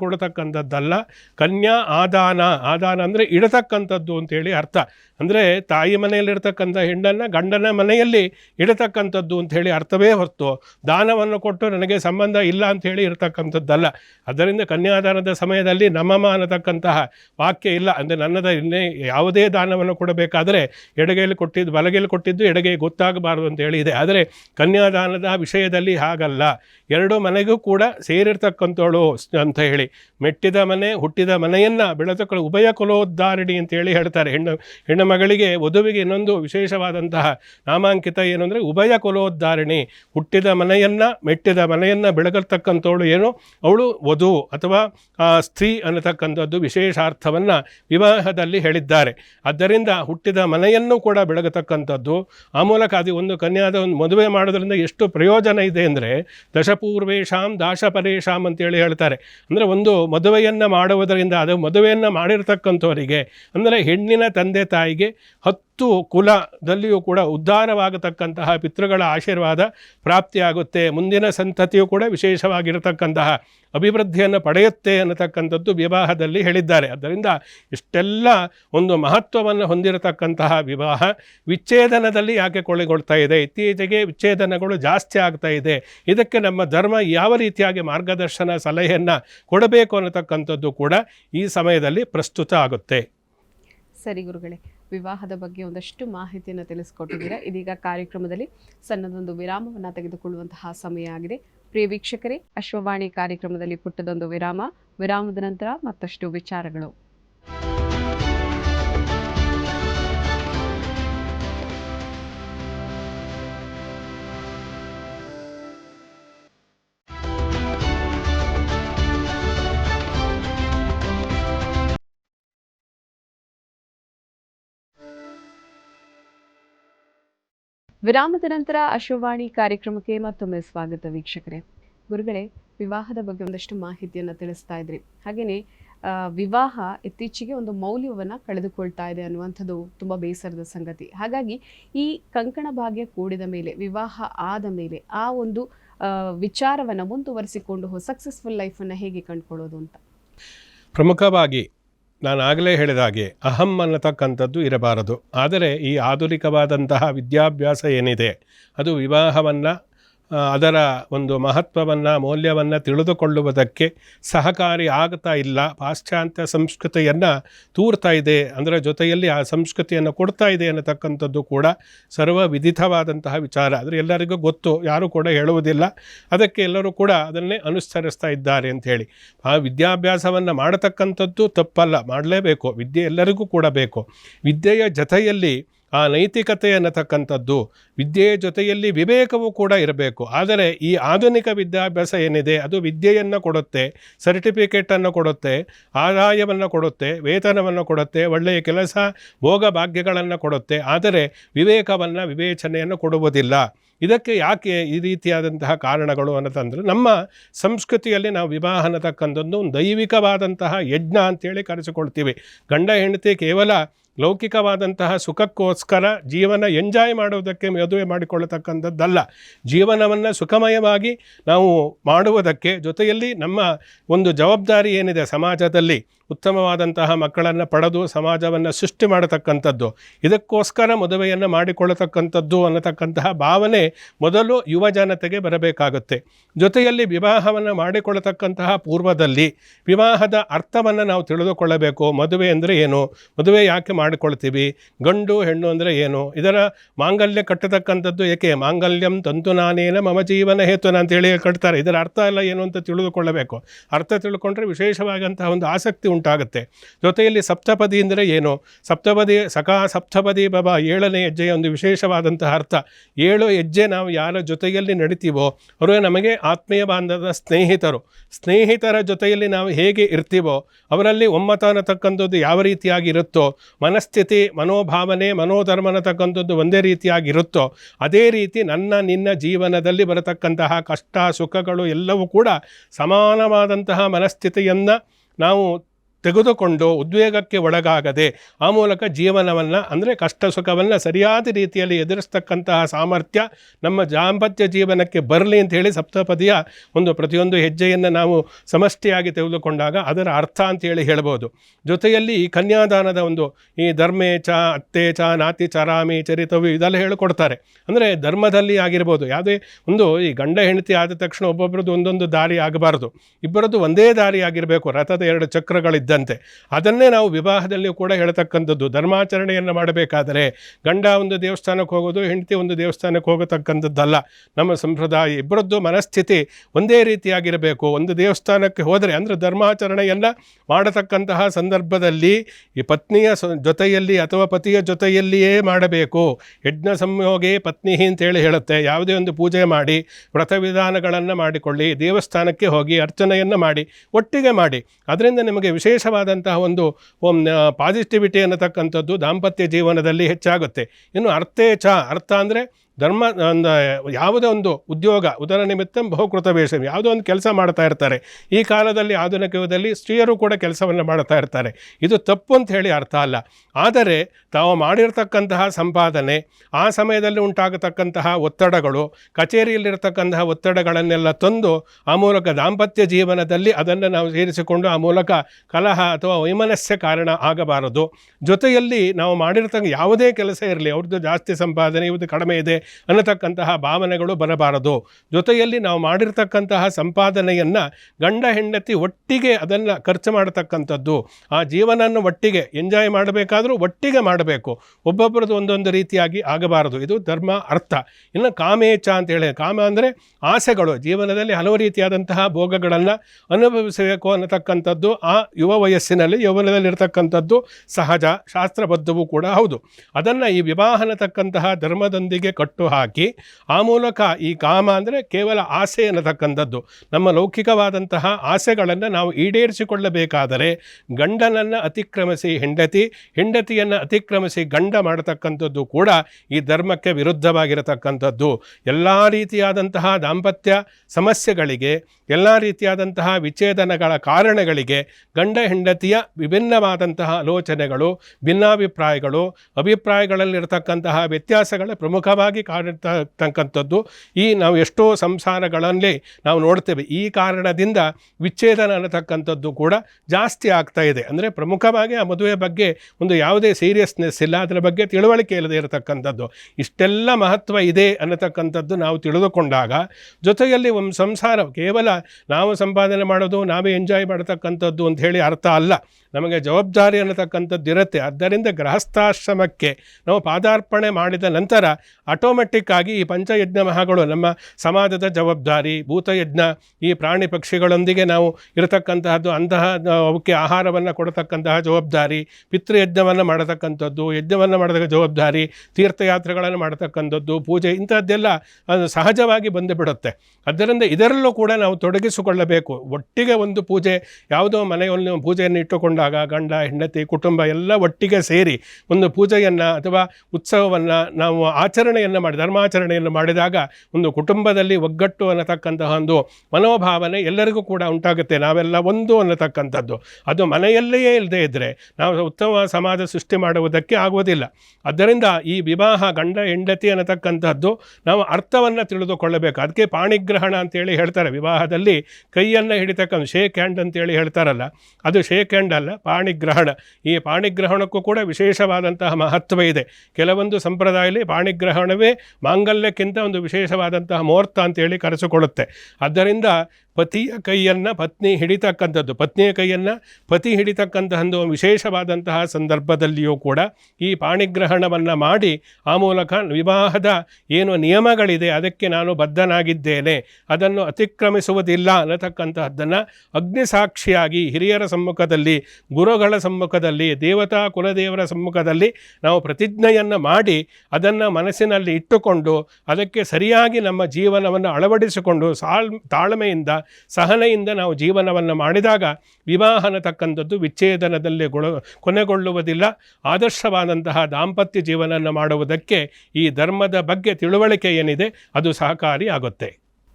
ಕೊಡತಕ್ಕಂಥದ್ದಲ್ಲ ಕನ್ಯಾ ಆದಾನ. ಆದಾನ ಅಂದರೆ ಇಡತಕ್ಕಂಥದ್ದು ಅಂತೇಳಿ ಅರ್ಥ. ಅಂದರೆ ತಾಯಿ ಮನೆಯಲ್ಲಿರ್ತಕ್ಕಂಥ ಹೆಂಡನ್ನು ಗಂಡನ ಮನೆಯಲ್ಲಿ ಇಡತಕ್ಕಂಥದ್ದು ಅಂಥೇಳಿ ಅರ್ಥವೇ ಹೊರತು ದಾನವನ್ನು ಕೊಟ್ಟು ನನಗೆ ಸಂಬಂಧ ಇಲ್ಲ ಅಂಥೇಳಿ ಇರತಕ್ಕಂಥದ್ದಲ್ಲ. ಅದರಿಂದ ಕನ್ಯಾದಾನದ ಸಮಯದಲ್ಲಿ ನಮ್ಮಮ್ಮ ಅನ್ನತಕ್ಕಂತಹ ವಾಕ್ಯ ಇಲ್ಲ. ಅಂದರೆ ನನ್ನದ ಇನ್ನೇ ಯಾವುದೇ ದಾನವನ್ನು ಕೊಡಬೇಕಾದರೆ ಎಡಗೈಲಿ ಕೊಟ್ಟಿದ್ದು, ಬಲಗೈಲಿ ಕೊಟ್ಟಿದ್ದು ಎಡಗೈ ಗೊತ್ತಾಗಬಾರದು ಅಂತೇಳಿ ಇದೆ. ಆದರೆ ಕನ್ಯಾದಾನದ ವಿಷಯದಲ್ಲಿ ಹಾಗಲ್ಲ. ಎರಡು ಮನೆಗೂ ಕೂಡ ಸೇರಿರ್ತಕ್ಕಂಥವಳು ಅಂತ ಹೇಳಿ. ಮೆಟ್ಟಿದ ಮನೆ, ಹುಟ್ಟಿದ ಮನೆಯನ್ನು ಬೆಳೆತಕ್ಕ ಉಭಯ ಅಂತ ಅಂತೇಳಿ ಹೇಳ್ತಾರೆ. ಹೆಣ್ಣು ಹೆಣ್ಣು ಮಗಳಿಗೆ ವಧುವಿಗೆ ಇನ್ನೊಂದು ವಿಶೇಷವಾದಂತಹ ನಾಮಾಂಕಿತ ಏನು ಅಂದರೆ ಉಭಯ ಕುಲೋದ್ಧಾರಣಿ. ಹುಟ್ಟಿದ ಮನೆಯನ್ನು, ಮೆಟ್ಟಿದ ಮನೆಯನ್ನು ಬೆಳಗತಕ್ಕಂಥವಳು ಏನು? ಅವಳು ವಧು ಅಥವಾ ಸ್ತ್ರೀ ಅನ್ನತಕ್ಕಂಥದ್ದು ವಿಶೇಷಾರ್ಥವನ್ನು ವಿವಾಹದಲ್ಲಿ ಹೇಳಿದ್ದಾರೆ. ಆದ್ದರಿಂದ ಹುಟ್ಟಿದ ಮನೆಯನ್ನು ಕೂಡ ಬೆಳಗತಕ್ಕಂಥದ್ದು. ಆ ಮೂಲಕ ಅದು ಒಂದು ಕನ್ಯಾದ ಒಂದು ಮದುವೆ ಮಾಡೋದ್ರಿಂದ ಎಷ್ಟು ಪ್ರಯೋಜನ ಇದೆ ಅಂದರೆ ದಶಪೂರ್ವೇಶಾಂ ದಾಶಪರೇಶಾಂ ಅಂತೇಳಿ ಹೇಳ್ತಾರೆ. ಅಂದರೆ ಒಂದು ಮದುವೆಯನ್ನು ಮಾಡುವುದರಿಂದ ಅದು ಮದುವೆಯನ್ನು ಮಾಡಿರ್ತಕ್ಕಂಥವರಿಗೆ, ಅಂದರೆ ಹೆಣ್ಣಿನ ತಂದೆ ತಾಯಿಗೆ ಹೀಗೆ ಹತ್ತು ಕುಲದಲ್ಲಿಯೂ ಕೂಡ ಉದ್ಧಾರವಾಗತಕ್ಕಂತಹ ಪಿತೃಗಳ ಆಶೀರ್ವಾದ ಪ್ರಾಪ್ತಿಯಾಗುತ್ತೆ. ಮುಂದಿನ ಸಂತತಿಯು ಕೂಡ ವಿಶೇಷವಾಗಿರತಕ್ಕಂತಹ ಅಭಿವೃದ್ಧಿಯನ್ನು ಪಡೆಯುತ್ತೆ ಅನ್ನತಕ್ಕಂಥದ್ದು ವಿವಾಹದಲ್ಲಿ ಹೇಳಿದ್ದಾರೆ. ಆದ್ದರಿಂದ ಇಷ್ಟೆಲ್ಲ ಒಂದು ಮಹತ್ವವನ್ನು ಹೊಂದಿರತಕ್ಕಂತಹ ವಿವಾಹ ವಿಚ್ಛೇದನದಲ್ಲಿ ಯಾಕೆ ಕೊಳೆಗೊಳ್ತಾ ಇದೆ? ಇತ್ತೀಚೆಗೆ ವಿಚ್ಛೇದನಗಳು ಜಾಸ್ತಿ ಆಗ್ತಾ ಇದೆ. ಇದಕ್ಕೆ ನಮ್ಮ ಧರ್ಮ ಯಾವ ರೀತಿಯಾಗಿ ಮಾರ್ಗದರ್ಶನ ಸಲಹೆಯನ್ನು ಕೊಡಬೇಕು ಅನ್ನತಕ್ಕಂಥದ್ದು ಕೂಡ ಈ ಸಮಯದಲ್ಲಿ ಪ್ರಸ್ತುತ ಆಗುತ್ತೆ. ಸರಿ ಗುರುಗಳೇ ವಿವಾಹದ ಬಗ್ಗೆ ಒಂದಷ್ಟು ಮಾಹಿತಿಯನ್ನು ತಿಳಿಸಿಕೊಟ್ಟಿದ್ದೀರಾ. ಇದೀಗ ಕಾರ್ಯಕ್ರಮದಲ್ಲಿ ಸಣ್ಣದೊಂದು ವಿರಾಮವನ್ನು ತೆಗೆದುಕೊಳ್ಳುವಂತಹ ಸಮಯ ಆಗಿದೆ. ಪ್ರಿಯ ವೀಕ್ಷಕರೇ, ಅಶ್ವವಾಣಿ ಕಾರ್ಯಕ್ರಮದಲ್ಲಿ ಪುಟ್ಟದೊಂದು ವಿರಾಮ. ವಿರಾಮದ ನಂತರ ಮತ್ತಷ್ಟು ವಿಚಾರಗಳು. ವಿರಾಮದ ನಂತರ ಅಶ್ವವಾಣಿ ಕಾರ್ಯಕ್ರಮಕ್ಕೆ ಮತ್ತೊಮ್ಮೆ ಸ್ವಾಗತ ವೀಕ್ಷಕರೇ. ಗುರುಗಳೇ ವಿವಾಹದ ಬಗ್ಗೆ ಒಂದಷ್ಟು ಮಾಹಿತಿಯನ್ನು ತಿಳಿಸ್ತಾ ಇದ್ರಿ. ಹಾಗೆಯೇ ಆ, ವಿವಾಹ ಇತ್ತೀಚೆಗೆ ಒಂದು ಮೌಲ್ಯವನ್ನು ಕಳೆದುಕೊಳ್ತಾ ಇದೆ ಅನ್ನುವಂಥದ್ದು ತುಂಬ ಬೇಸರದ ಸಂಗತಿ. ಹಾಗಾಗಿ ಈ ಕಂಕಣ ಭಾಗ್ಯ ಕೂಡಿದ ಮೇಲೆ ವಿವಾಹ ಆದ ಮೇಲೆ ಆ ಒಂದು ವಿಚಾರವನ್ನು ಮುಂದುವರಿಸಿಕೊಂಡು ಸಕ್ಸಸ್ಫುಲ್ ಲೈಫನ್ನು ಹೇಗೆ ಕಂಡುಕೊಳ್ಳೋದು ಅಂತ? ಪ್ರಮುಖವಾಗಿ ನಾನು ಆಗಲೇ ಹೇಳಿದ ಹಾಗೆ ಅಹಂ ಅನ್ನತಕ್ಕಂಥದ್ದು ಇರಬಾರದು. ಆದರೆ ಈ ಆಧುನಿಕವಾದಂತಹ ವಿದ್ಯಾಭ್ಯಾಸ ಏನಿದೆ ಅದು ವಿವಾಹವನ್ನು ಅದರ ಒಂದು ಮಹತ್ವವನ್ನು, ಮೌಲ್ಯವನ್ನು ತಿಳಿದುಕೊಳ್ಳುವುದಕ್ಕೆ ಸಹಕಾರಿ ಆಗ್ತಾ ಇಲ್ಲ. ಪಾಶ್ಚಾತ್ಯ ಸಂಸ್ಕೃತಿಯನ್ನು ತೂರ್ತಾ ಇದೆ. ಅದರ ಜೊತೆಯಲ್ಲಿ ಆ ಸಂಸ್ಕೃತಿಯನ್ನು ಕೊಡ್ತಾ ಇದೆ ಅನ್ನತಕ್ಕಂಥದ್ದು ಕೂಡ ಸರ್ವ ವಿದಿತವಾದಂತಹ ವಿಚಾರ. ಆದರೆ ಎಲ್ಲರಿಗೂ ಗೊತ್ತು, ಯಾರೂ ಕೂಡ ಹೇಳುವುದಿಲ್ಲ. ಅದಕ್ಕೆ ಎಲ್ಲರೂ ಕೂಡ ಅದನ್ನೇ ಅನುಸರಿಸ್ತಾ ಇದ್ದಾರೆ ಅಂತ ಹೇಳಿ. ಆ ವಿದ್ಯಾಭ್ಯಾಸವನ್ನು ಮಾಡತಕ್ಕಂಥದ್ದು ತಪ್ಪಲ್ಲ. ಮಾಡಲೇಬೇಕು. ವಿದ್ಯೆ ಎಲ್ಲರಿಗೂ ಕೂಡ ಬೇಕು. ವಿದ್ಯೆಯ ಜೊತೆಯಲ್ಲಿ ಆ ನೈತಿಕತೆ ಅನ್ನತಕ್ಕಂಥದ್ದು ವಿದ್ಯೆಯ ಜೊತೆಯಲ್ಲಿ ವಿವೇಕವೂ ಕೂಡ ಇರಬೇಕು. ಆದರೆ ಈ ಆಧುನಿಕ ವಿದ್ಯಾಭ್ಯಾಸ ಏನಿದೆ, ಅದು ವಿದ್ಯೆಯನ್ನು ಕೊಡುತ್ತೆ, ಸರ್ಟಿಫಿಕೇಟನ್ನು ಕೊಡುತ್ತೆ, ಆದಾಯವನ್ನು ಕೊಡುತ್ತೆ, ವೇತನವನ್ನು ಕೊಡುತ್ತೆ, ಒಳ್ಳೆಯ ಕೆಲಸ, ಭೋಗ ಭಾಗ್ಯಗಳನ್ನು ಕೊಡುತ್ತೆ, ಆದರೆ ವಿವೇಕವನ್ನು ವಿವೇಚನೆಯನ್ನು ಕೊಡುವುದಿಲ್ಲ. ಇದಕ್ಕೆ ಯಾಕೆ ಈ ರೀತಿಯಾದಂತಹ ಕಾರಣಗಳು ಅನ್ನೋದಂದ್ರೆ ನಮ್ಮ ಸಂಸ್ಕೃತಿಯಲ್ಲಿ ನಾವು ವಿವಾಹ ಅನ್ನತಕ್ಕಂಥದ್ದು ದೈವಿಕವಾದಂತಹ ಯಜ್ಞ ಅಂತೇಳಿ ಕರೆಸಿಕೊಳ್ತೀವಿ. ಗಂಡ ಹೆಂಡತಿ ಕೇವಲ ಲೌಕಿಕವಾದಂತಹ ಸುಖಕ್ಕೋಸ್ಕರ ಜೀವನ ಎಂಜಾಯ್ ಮಾಡುವುದಕ್ಕೆ ಮದುವೆ ಮಾಡಿಕೊಳ್ಳತಕ್ಕಂಥದ್ದಲ್ಲ ಜೀವನವನ್ನು ಸುಖಮಯವಾಗಿ ನಾವು ಮಾಡುವುದಕ್ಕೆ ಜೊತೆಯಲ್ಲಿ ನಮ್ಮ ಒಂದು ಜವಾಬ್ದಾರಿ ಏನಿದೆ ಸಮಾಜದಲ್ಲಿ ಉತ್ತಮವಾದಂತಹ ಮಕ್ಕಳನ್ನು ಪಡೆದು ಸಮಾಜವನ್ನು ಸೃಷ್ಟಿ ಮಾಡತಕ್ಕಂಥದ್ದು. ಇದಕ್ಕೋಸ್ಕರ ಮದುವೆಯನ್ನು ಮಾಡಿಕೊಳ್ಳತಕ್ಕಂಥದ್ದು ಅನ್ನತಕ್ಕಂತಹ ಭಾವನೆ ಮೊದಲು ಯುವ ಜನತೆಗೆ ಬರಬೇಕಾಗುತ್ತೆ. ಜೊತೆಯಲ್ಲಿ ವಿವಾಹವನ್ನು ಮಾಡಿಕೊಳ್ಳತಕ್ಕಂತಹ ಪೂರ್ವದಲ್ಲಿ ವಿವಾಹದ ಅರ್ಥವನ್ನು ನಾವು ತಿಳಿದುಕೊಳ್ಳಬೇಕು. ಮದುವೆ ಅಂದರೆ ಏನು? ಮದುವೆ ಯಾಕೆ ಮಾಡಿಕೊಳ್ತೀವಿ? ಗಂಡು ಹೆಣ್ಣು ಅಂದರೆ ಏನು? ಇದರ ಮಾಂಗಲ್ಯ ಕಟ್ಟತಕ್ಕಂಥದ್ದು ಏಕೆ? ಮಾಂಗಲ್ಯಂ ತಂತು ನಾನೇನ ಮಮ ಜೀವನ ಹೇತುನ ಅಂತೇಳಿ ಕಟ್ತಾರೆ ಇದರ ಅರ್ಥ ಎಲ್ಲ ಏನು ಅಂತ ತಿಳಿದುಕೊಳ್ಳಬೇಕು. ಅರ್ಥ ತಿಳ್ಕೊಂಡ್ರೆ ವಿಶೇಷವಾದಂತಹ ಒಂದು ಆಸಕ್ತಿ ಉಂಟಾಗುತ್ತೆ. ಜೊತೆಯಲ್ಲಿ ಸಪ್ತಪದಿ ಅಂದರೆ ಏನು? ಸಪ್ತಪದಿ ಸಖಾ ಸಪ್ತಪದಿ ಬಾಬಾ ಏಳನೇ ಹೆಜ್ಜೆಯ ಒಂದು ವಿಶೇಷವಾದಂತಹ ಅರ್ಥ. ಏಳು ಹೆಜ್ಜೆ ನಾವು ಯಾರ ಜೊತೆಯಲ್ಲಿ ನಡಿತೀವೋ, ಅವರು ನಮಗೆ ಆತ್ಮೀಯ ಬಾಂಧವದ ಸ್ನೇಹಿತರು. ಸ್ನೇಹಿತರ ಜೊತೆಯಲ್ಲಿ ನಾವು ಹೇಗೆ ಇರ್ತೀವೋ, ಅವರಲ್ಲಿ ಒಮ್ಮತ ಅನ್ನತಕ್ಕಂಥದ್ದು ಯಾವ ರೀತಿಯಾಗಿ ಇರುತ್ತೋ, ಮನಸ್ಥಿತಿ, ಮನೋಭಾವನೆ ಮನೋಧರ್ಮ ಅನ್ನತಕ್ಕಂಥದ್ದು ಒಂದೇ ರೀತಿಯಾಗಿ ಇರುತ್ತೋ, ಅದೇ ರೀತಿ ನನ್ನ ನಿನ್ನ ಜೀವನದಲ್ಲಿ ಬರತಕ್ಕಂತಹ ಕಷ್ಟ ಸುಖಗಳು ಎಲ್ಲವೂ ಕೂಡ ಸಮಾನವಾದಂತಹ ಮನಸ್ಥಿತಿಯನ್ನು ನಾವು ತೆಗೆದುಕೊಂಡು ಉದ್ವೇಗಕ್ಕೆ ಒಳಗಾಗದೆ ಆ ಮೂಲಕ ಜೀವನವನ್ನು, ಅಂದರೆ ಕಷ್ಟ ಸುಖವನ್ನು ಸರಿಯಾದ ರೀತಿಯಲ್ಲಿ ಎದುರಿಸ್ತಕ್ಕಂತಹ ಸಾಮರ್ಥ್ಯ ನಮ್ಮ ದಾಂಪತ್ಯ ಜೀವನಕ್ಕೆ ಬರಲಿ ಅಂತ ಹೇಳಿ ಸಪ್ತಪದಿಯ ಒಂದು ಪ್ರತಿಯೊಂದು ಹೆಜ್ಜೆಯನ್ನು ನಾವು ಸಮಷ್ಟಿಯಾಗಿ ತೆಗೆದುಕೊಂಡಾಗ ಅದರ ಅರ್ಥ ಅಂತೇಳಿ ಹೇಳ್ಬೋದು. ಜೊತೆಯಲ್ಲಿ ಈ ಕನ್ಯಾದಾನದ ಒಂದು ಈ ಧರ್ಮೇಚ ಅತ್ತೇಚ ನಾತಿ ಚರಾಮಿ ಚರಿತವು ಇದೆಲ್ಲ ಹೇಳಿಕೊಡ್ತಾರೆ. ಅಂದರೆ ಧರ್ಮದಲ್ಲಿ ಆಗಿರ್ಬೋದು. ಯಾವುದೇ ಒಂದು ಈ ಗಂಡ, ಹೆಂಡತಿ ಆದ ತಕ್ಷಣ ಒಬ್ಬೊಬ್ಬರದ್ದು ಒಂದೊಂದು ದಾರಿ ಆಗಬಾರ್ದು. ಇಬ್ಬರದ್ದು ಒಂದೇ ದಾರಿ ಆಗಿರಬೇಕು. ರಥದ ಎರಡು ಚಕ್ರಗಳಿದ್ದಂತೆ ಅದನ್ನೇ ನಾವು ವಿವಾಹದಲ್ಲಿ ಕೂಡ ಹೇಳ್ತಕ್ಕಂಥದ್ದು. ಧರ್ಮಾಚರಣೆಯನ್ನು ಮಾಡಬೇಕಾದರೆ ಗಂಡ ಒಂದು ದೇವಸ್ಥಾನಕ್ಕೆ ಹೋಗೋದು, ಹೆಂಡತಿ ಒಂದು ದೇವಸ್ಥಾನಕ್ಕೆ ಹೋಗತಕ್ಕಂಥದ್ದಲ್ಲ. ನಮ್ಮ ಸಂಪ್ರದಾಯ ಇಬ್ಬರದ್ದು ಮನಸ್ಥಿತಿ ಒಂದೇ ರೀತಿಯಾಗಿರಬೇಕು. ಒಂದು ದೇವಸ್ಥಾನಕ್ಕೆ ಹೋದರೆ ಅಂದರೆ ಧರ್ಮಾಚರಣೆಯನ್ನು ಮಾಡತಕ್ಕಂತಹ ಸಂದರ್ಭದಲ್ಲಿ ಈ ಪತ್ನಿಯ ಜೊತೆಯಲ್ಲಿ ಅಥವಾ ಪತಿಯ ಜೊತೆಯಲ್ಲಿಯೇ ಮಾಡಬೇಕು. ಯಜ್ಞ ಸಂಯೋಗೇ ಪತ್ನಿ ಅಂತೇಳಿ ಹೇಳುತ್ತೆ. ಯಾವುದೇ ಒಂದು ಪೂಜೆ ಮಾಡಿ ವ್ರತವಿಧಾನಗಳನ್ನು ಮಾಡಿಕೊಳ್ಳಿ, ದೇವಸ್ಥಾನಕ್ಕೆ ಹೋಗಿ ಅರ್ಚನೆಯನ್ನು ಮಾಡಿ, ಒಟ್ಟಿಗೆ ಮಾಡಿ. ಅದರಿಂದ ನಿಮಗೆ ವಿಶೇಷವಾದಂತಹ ಒಂದು ಪಾಸಿಟಿವಿಟಿ ಅನ್ನತಕ್ಕಂಥದ್ದು ದಾಂಪತ್ಯ ಜೀವನದಲ್ಲಿ ಹೆಚ್ಚಾಗುತ್ತೆ. ಇನ್ನು ಅರ್ಥೇಚ ಅರ್ಥ ಅಂದರೆ ಧರ್ಮ, ಒಂದು ಯಾವುದೇ ಒಂದು ಉದ್ಯೋಗ ಉದರ ನಿಮಿತ್ತ ಬಹುಕೃತ ವೇಷ, ಯಾವುದೋ ಒಂದು ಕೆಲಸ ಮಾಡ್ತಾ ಇರ್ತಾರೆ. ಈ ಕಾಲದಲ್ಲಿ ಆಧುನಿಕ ಯುಗದಲ್ಲಿ ಸ್ತ್ರೀಯರು ಕೂಡ ಕೆಲಸವನ್ನು ಮಾಡ್ತಾ ಇರ್ತಾರೆ. ಇದು ತಪ್ಪು ಅಂತ ಹೇಳಿ ಅರ್ಥ ಅಲ್ಲ. ಆದರೆ ತಾವು ಮಾಡಿರ್ತಕ್ಕಂತಹ ಸಂಪಾದನೆ, ಆ ಸಮಯದಲ್ಲಿ ಉಂಟಾಗತಕ್ಕಂತಹ ಒತ್ತಡಗಳು, ಕಚೇರಿಯಲ್ಲಿರ್ತಕ್ಕಂತಹ ಒತ್ತಡಗಳನ್ನೆಲ್ಲ ತಂದು ಆ ಮೂಲಕ ದಾಂಪತ್ಯ ಜೀವನದಲ್ಲಿ ಅದನ್ನು ನಾವು ಸೇರಿಸಿಕೊಂಡು ಆ ಮೂಲಕ ಕಲಹ ಅಥವಾ ವೈಮನಸ್ಯ ಕಾರಣ ಆಗಬಾರದು. ಜೊತೆಯಲ್ಲಿ ನಾವು ಮಾಡಿರ್ತಕ್ಕ ಯಾವುದೇ ಕೆಲಸ ಇರಲಿ, ಅವ್ರದ್ದು ಜಾಸ್ತಿ ಸಂಪಾದನೆ, ಇವ್ರದ್ದು ಕಡಿಮೆ ಇದೆ ಅನ್ನತಕ್ಕಂತಹ ಭಾವನೆಗಳು ಬರಬಾರದು. ಜೊತೆಯಲ್ಲಿ ನಾವು ಮಾಡಿರ್ತಕ್ಕಂತಹ ಸಂಪಾದನೆಯನ್ನು ಗಂಡ ಹೆಂಡತಿ ಒಟ್ಟಿಗೆ ಅದನ್ನು ಖರ್ಚು ಮಾಡತಕ್ಕಂಥದ್ದು. ಆ ಜೀವನವನ್ನು ಒಟ್ಟಿಗೆ ಎಂಜಾಯ್ ಮಾಡಬೇಕಾದರೂ ಒಟ್ಟಿಗೆ ಮಾಡಬೇಕು. ಒಬ್ಬೊಬ್ಬರದ್ದು ಒಂದೊಂದು ರೀತಿಯಾಗಿ ಆಗಬಾರದು. ಇದು ಧರ್ಮ, ಅರ್ಥ. ಇನ್ನು ಕಾಮೇಚ ಅಂತ ಹೇಳಿ, ಕಾಮ ಅಂದರೆ ಆಸೆಗಳು. ಜೀವನದಲ್ಲಿ ಹಲವು ರೀತಿಯಾದಂತಹ ಭೋಗಗಳನ್ನು ಅನುಭವಿಸಬೇಕು ಅನ್ನತಕ್ಕಂಥದ್ದು. ಆ ಯುವ ವಯಸ್ಸಿನಲ್ಲಿ ಯೌವನದಲ್ಲಿರ್ತಕ್ಕಂಥದ್ದು ಸಹಜ, ಶಾಸ್ತ್ರಬದ್ಧವೂ ಕೂಡ ಹೌದು. ಅದನ್ನು ಈ ವಿವಾಹ ಅನ್ನತಕ್ಕಂತಹ ಧರ್ಮದೊಂದಿಗೆ ಕಟ್ಟು ಹಾಕಿ, ಆ ಮೂಲಕ ಈ ಕಾಮ ಅಂದರೆ ಕೇವಲ ಆಸೆ ಅನ್ನತಕ್ಕಂಥದ್ದು ನಮ್ಮ ಲೌಕಿಕವಾದಂತಹ ಆಸೆಗಳನ್ನು ನಾವು ಈಡೇರಿಸಿಕೊಳ್ಳಬೇಕಾದರೆ ಗಂಡನನ್ನು ಅತಿಕ್ರಮಿಸಿ ಹೆಂಡತಿ, ಹೆಂಡತಿಯನ್ನು ಅತಿಕ್ರಮಿಸಿ ಗಂಡ ಮಾಡತಕ್ಕಂಥದ್ದು ಕೂಡ ಈ ಧರ್ಮಕ್ಕೆ ವಿರುದ್ಧವಾಗಿರತಕ್ಕಂಥದ್ದು. ಎಲ್ಲ ರೀತಿಯಾದಂತಹ ದಾಂಪತ್ಯ ಸಮಸ್ಯೆಗಳಿಗೆ, ಎಲ್ಲ ರೀತಿಯಾದಂತಹ ವಿಚ್ಛೇದನಗಳ ಕಾರಣಗಳಿಗೆ ಗಂಡ ಹೆಂಡತಿಯ ವಿಭಿನ್ನವಾದಂತಹ ಆಲೋಚನೆಗಳು, ಭಿನ್ನಾಭಿಪ್ರಾಯಗಳು, ಅಭಿಪ್ರಾಯಗಳಲ್ಲಿರತಕ್ಕಂತಹ ವ್ಯತ್ಯಾಸಗಳ ಪ್ರಮುಖವಾಗಿ ಕಾಣಿರ್ತಕ್ಕಂಥದ್ದು ಈ ನಾವು ಎಷ್ಟೋ ಸಂಸಾರಗಳಲ್ಲಿ ನಾವು ನೋಡ್ತೇವೆ. ಈ ಕಾರಣದಿಂದ ವಿಚ್ಛೇದನ ಅನ್ನತಕ್ಕಂಥದ್ದು ಕೂಡ ಜಾಸ್ತಿ ಆಗ್ತಾ ಇದೆ. ಅಂದರೆ ಪ್ರಮುಖವಾಗಿ ಆ ಮದುವೆ ಬಗ್ಗೆ ಒಂದು ಯಾವುದೇ ಸೀರಿಯಸ್ನೆಸ್ ಇಲ್ಲ. ಅದರ ಬಗ್ಗೆ ತಿಳುವಳಿಕೆ ಇಲ್ಲದೆ ಇರತಕ್ಕಂಥದ್ದು. ಇಷ್ಟೆಲ್ಲ ಮಹತ್ವ ಇದೆ ಅನ್ನತಕ್ಕಂಥದ್ದು ನಾವು ತಿಳಿದುಕೊಂಡಾಗ ಜೊತೆಯಲ್ಲಿ ಒಂದು ಸಂಸಾರ, ಕೇವಲ ನಾವು ಸಂಪಾದನೆ ಮಾಡೋದು, ನಾವೇ ಎಂಜಾಯ್ ಮಾಡತಕ್ಕಂಥದ್ದು ಅಂತ ಹೇಳಿ ಅರ್ಥ ಅಲ್ಲ. ನಮಗೆ ಜವಾಬ್ದಾರಿ ಅನ್ನತಕ್ಕಂಥದ್ದು ಇರುತ್ತೆ. ಆದ್ದರಿಂದ ಗೃಹಸ್ಥಾಶ್ರಮಕ್ಕೆ ನಾವು ಪಾದಾರ್ಪಣೆ ಮಾಡಿದ ನಂತರ ಆಟೋಮೆಟಿಕ್ ಆಗಿ ಈ ಪಂಚಯಜ್ಞ ಮಹಾಗಳು ನಮ್ಮ ಸಮಾಜದ ಜವಾಬ್ದಾರಿ, ಭೂತಯಜ್ಞ, ಈ ಪ್ರಾಣಿ ಪಕ್ಷಿಗಳೊಂದಿಗೆ ನಾವು ಇರತಕ್ಕಂತಹದ್ದು, ಅಂತಹ ಅವಕ್ಕೆ ಆಹಾರವನ್ನು ಕೊಡತಕ್ಕಂತಹ ಜವಾಬ್ದಾರಿ, ಪಿತೃಯಜ್ಞವನ್ನು ಮಾಡತಕ್ಕಂಥದ್ದು, ಯಜ್ಞವನ್ನು ಮಾಡತಕ್ಕ ಜವಾಬ್ದಾರಿ, ತೀರ್ಥಯಾತ್ರೆಗಳನ್ನು ಮಾಡತಕ್ಕಂಥದ್ದು, ಪೂಜೆ ಇಂಥದ್ದೆಲ್ಲ ಸಹಜವಾಗಿ ಬಂದು ಬಿಡುತ್ತೆ ಆದ್ದರಿಂದ ಇದರಲ್ಲೂ ಕೂಡ ನಾವು ತೊಡಗಿಸಿಕೊಳ್ಳಬೇಕು. ಒಟ್ಟಿಗೆ ಒಂದು ಪೂಜೆ, ಯಾವುದೋ ಮನೆಯಲ್ಲಿ ಪೂಜೆಯನ್ನು ಇಟ್ಟುಕೊಂಡಾಗ ಗಂಡ, ಹೆಂಡತಿ, ಕುಟುಂಬ ಎಲ್ಲ ಒಟ್ಟಿಗೆ ಸೇರಿ ಒಂದು ಪೂಜೆಯನ್ನು ಅಥವಾ ಉತ್ಸವವನ್ನು ನಾವು ಆಚರಣೆಯನ್ನು ಮಾಡಿ, ಧರ್ಮಾಚರಣೆಯನ್ನು ಮಾಡಿದಾಗ ಒಂದು ಕುಟುಂಬದಲ್ಲಿ ಒಗ್ಗಟ್ಟು ಅನ್ನತಕ್ಕಂತಹ ಒಂದು ಮನೋಭಾವನೆ ಎಲ್ಲರಿಗೂ ಕೂಡ ಉಂಟಾಗುತ್ತೆ. ನಾವೆಲ್ಲ ಒಂದು ಅನ್ನತಕ್ಕಂಥದ್ದು. ಅದು ಮನೆಯಲ್ಲಿಯೇ ಇಲ್ಲದೇ ಇದ್ದರೆ ನಾವು ಉತ್ತಮ ಸಮಾಜ ಸೃಷ್ಟಿ ಮಾಡುವುದಕ್ಕೆ ಆಗುವುದಿಲ್ಲ. ಆದ್ದರಿಂದ ಈ ವಿವಾಹ, ಗಂಡ, ಹೆಂಡತಿ ಅನ್ನತಕ್ಕಂಥದ್ದು ನಾವು ಅರ್ಥವನ್ನು ತಿಳಿದುಕೊಳ್ಳಬೇಕು. ಅದಕ್ಕೆ ಪಾಣಿಗ್ರಹಣ ಅಂತೇಳಿ ಹೇಳ್ತಾರೆ. ವಿವಾಹದಲ್ಲಿ ಕೈಯನ್ನು ಹಿಡಿತಕ್ಕಂಥ ಶೇಕ್ ಹ್ಯಾಂಡ್ ಅಂತೇಳಿ ಹೇಳ್ತಾರಲ್ಲ, ಅದು ಶೇಕ್ ಹ್ಯಾಂಡ್ ಅಲ್ಲ, ಪಾಣಿಗ್ರಹಣ. ಈ ಪಾಣಿಗ್ರಹಣಕ್ಕೂ ಕೂಡ ವಿಶೇಷವಾದಂತಹ ಮಹತ್ವ ಇದೆ. ಕೆಲವೊಂದು ಸಂಪ್ರದಾಯದಲ್ಲಿ ಪಾಣಿಗ್ರಹಣವೇ ಮಾಂಗಲ್ಯಕ್ಕಿಂತ ಒಂದು ವಿಶೇಷವಾದಂತಹ ಮುಹೂರ್ತ ಅಂತೇಳಿ ಕರೆಸಿಕೊಳ್ಳುತ್ತೆ. ಆದ್ದರಿಂದ ಪತಿಯ ಕೈಯನ್ನು ಪತ್ನಿ ಹಿಡಿತಕ್ಕಂಥದ್ದು, ಪತ್ನಿಯ ಕೈಯನ್ನು ಪತಿ ಹಿಡಿತಕ್ಕಂತಹ ಒಂದು ವಿಶೇಷವಾದಂತಹ ಸಂದರ್ಭದಲ್ಲಿಯೂ ಕೂಡ ಈ ಪಾಣಿಗ್ರಹಣವನ್ನು ಮಾಡಿ ಆ ಮೂಲಕ ವಿವಾಹದ ಏನು ನಿಯಮಗಳಿದೆ ಅದಕ್ಕೆ ನಾನು ಬದ್ಧನಾಗಿದ್ದೇನೆ, ಅದನ್ನು ಅತಿಕ್ರಮಿಸುವುದಿಲ್ಲ ಅನ್ನತಕ್ಕಂತಹದ್ದನ್ನು ಅಗ್ನಿಸಾಕ್ಷಿಯಾಗಿ ಹಿರಿಯರ ಸಮ್ಮುಖದಲ್ಲಿ, ಗುರುಗಳ ಸಮ್ಮುಖದಲ್ಲಿ, ದೇವತಾ ಕುಲದೇವರ ಸಮ್ಮುಖದಲ್ಲಿ ನಾವು ಪ್ರತಿಜ್ಞೆಯನ್ನು ಮಾಡಿ ಅದನ್ನು ಮನಸ್ಸಿನಲ್ಲಿ ಇಟ್ಟುಕೊಂಡು ಅದಕ್ಕೆ ಸರಿಯಾಗಿ ನಮ್ಮ ಜೀವನವನ್ನು ಅಳವಡಿಸಿಕೊಂಡು ಸಾಳ್ ತಾಳ್ಮೆಯಿಂದ ಸಹನೆಯಿಂದ ನಾವು ಜೀವನವನ್ನು ಮಾಡಿದಾಗ ವಿವಾಹನ ತಕ್ಕಂಥದ್ದು ವಿಚ್ಛೇದನದಲ್ಲೇ ಗೊಳ, ಕೊನೆಗೊಳ್ಳುವುದಿಲ್ಲ. ಆದರ್ಶವಾದಂತಹ ದಾಂಪತ್ಯ ಜೀವನವನ್ನು ಮಾಡುವುದಕ್ಕೆ ಈ ಧರ್ಮದ ಬಗ್ಗೆ ತಿಳುವಳಿಕೆ ಏನಿದೆ ಅದು ಸಹಕಾರಿ ಆಗುತ್ತೆ.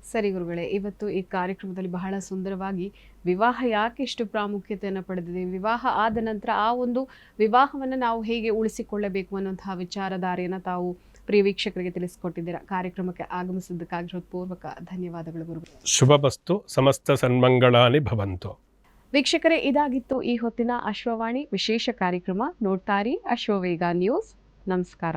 ಸರಿ ಗುರುಗಳೇ, ಇವತ್ತು ಈ ಕಾರ್ಯಕ್ರಮದಲ್ಲಿ ಬಹಳ ಸುಂದರವಾಗಿ ವಿವಾಹ ಯಾಕೆ ಇಷ್ಟು ಪ್ರಾಮುಖ್ಯತೆಯನ್ನು ಪಡೆದಿದೆ, ವಿವಾಹ ಆದ ನಂತರ ಆ ಒಂದು ವಿವಾಹವನ್ನು ನಾವು ಹೇಗೆ ಉಳಿಸಿಕೊಳ್ಳಬೇಕು ಅನ್ನುವಂತಹ ವಿಚಾರಧಾರೆಯನ್ನು ತಾವು ಪ್ರಿಯ ವೀಕ್ಷಕರಿಗೆ ತಿಳಿಸಿಕೊಟ್ಟಿದ್ದೀರಾ. ಕಾರ್ಯಕ್ರಮಕ್ಕೆ ಆಗಮಿಸಿದ್ದಕ್ಕಾಗಿ ಹೃತ್ಪೂರ್ವಕ ಧನ್ಯವಾದಗಳು ಗುರುಗಳೇ. ಶುಭಮಸ್ತು. ಸಮಸ್ತ ಸನ್ಮಂಗಳಾನಿ ಭವಂತು. ವೀಕ್ಷಕರೇ ಇದಾಗಿತ್ತು ಈ ಹೊತ್ತಿನ ಅಶ್ವವಾಣಿ ವಿಶೇಷ ಕಾರ್ಯಕ್ರಮ. ನೋಡ್ತಾರಿ ಅಶ್ವವೇಗ ನ್ಯೂಸ್. ನಮಸ್ಕಾರ.